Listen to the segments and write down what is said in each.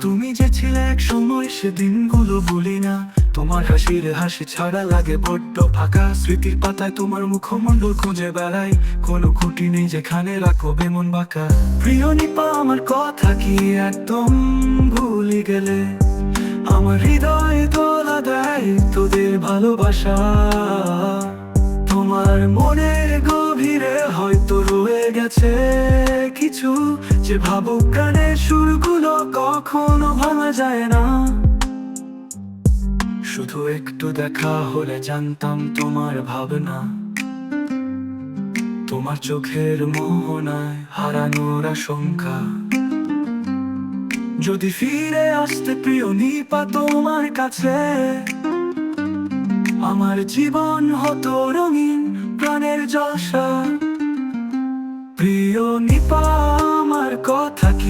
তুমি যে ছিলে এক সময় সে দিনগুলো ভুলি না। তোমার হাসির হাসি ছাড়া লাগে বড্ড ফাঁকা। স্মৃতির পাতায় তোমার মুখমণ্ডল খুঁজে বেড়াই। কোনো খুঁটি নেই যেখানে রাখো বেমন বাঁকা। প্রিয় নিপা, আমার কথা কি একদম ভুলি গেলে? আমার হৃদয়ে তোলা দেয় তোদের ভালোবাসা। তোমার মনের গভীরে হয়তো রয়ে গেছে কিছু। যে ভাবুক গানের সুরগুলো কখনো ভাঙা যায় না। শুধু একটু দেখা হলে জানতাম তোমার ভাবনা। তোমার চোখের মোহনায় হারানোর আশঙ্কা। যদি ফিরে আসতে প্রিয় নিপা তোমার কাছে, আমার জীবন হতো রঙিন প্রাণের জলসা প্রিয় নিপা।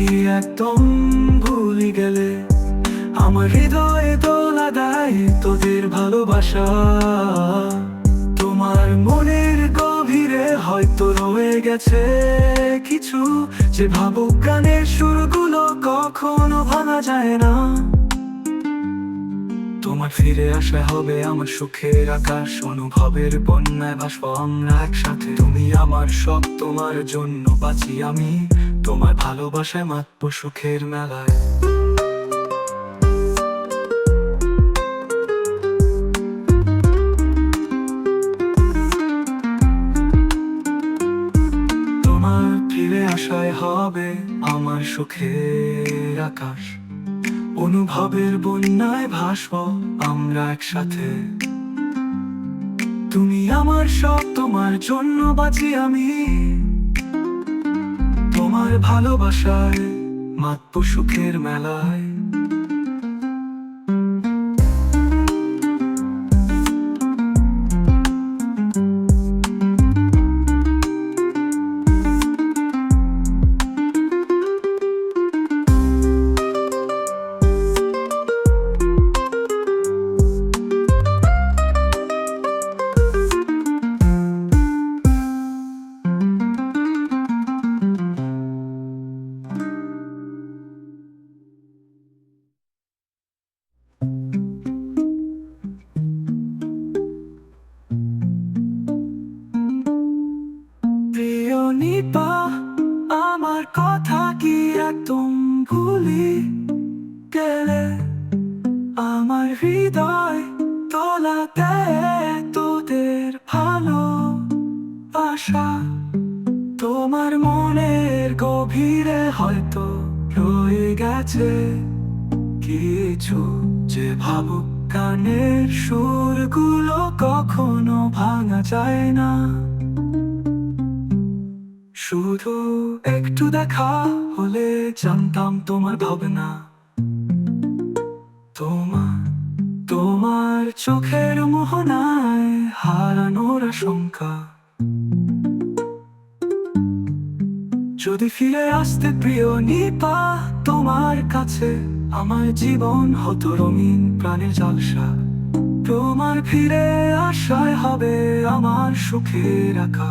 একদম ভুলি গেলে আমার হৃদয়ে দোলা দেয় তোদের ভালোবাসা। তোমার মনের গভীরে হয়তো রয়ে গেছে কিছু যে ভাবুক গানের সুরগুলো কখনো ভাঙা যায় না। তোমার ফিরে আসা হবে আমার সুখের আকাশ, অনুভবের বন্যায় ভাসব আমরা একসাথে। তুমি আমার সব, তোমার জন্য বাঁচি আমি। তোমার ভালোবাসায় মাত্র সুখের মেলায়। তোমার ফিরে আসায় হবে আমার সুখের আকাশ। অনুভবের বন্যায় ভাসব আমরা একসাথে। তুমি আমার সব, তোমার জন্য বাঁচি আমি। ভালোবাসায় মাত্র সুখের মেলায়। নিপা, আমার কথা কি একদম ভুলি গেলে? আমার হৃদয় তোলা দেয় তোদের ভালো বাসা তোমার মনের গভীরে হয়তো রয়ে গেছে কিছু যে ভাবুক কানের সুরগুলো কখনো ভাঙা যায় না। শুধু একটু দেখা হলে জানতাম তোমার ভাবনা। তোমার তোমার চোখের মোহনায় হারানোর আশঙ্কা। যদি ফিরে আসতে প্রিয় নিপা, তোমার কাছে আমার জীবন হতো রঙিন প্রাণের জালসা। তোমার ফিরে আসায় হবে আমার সুখের আকা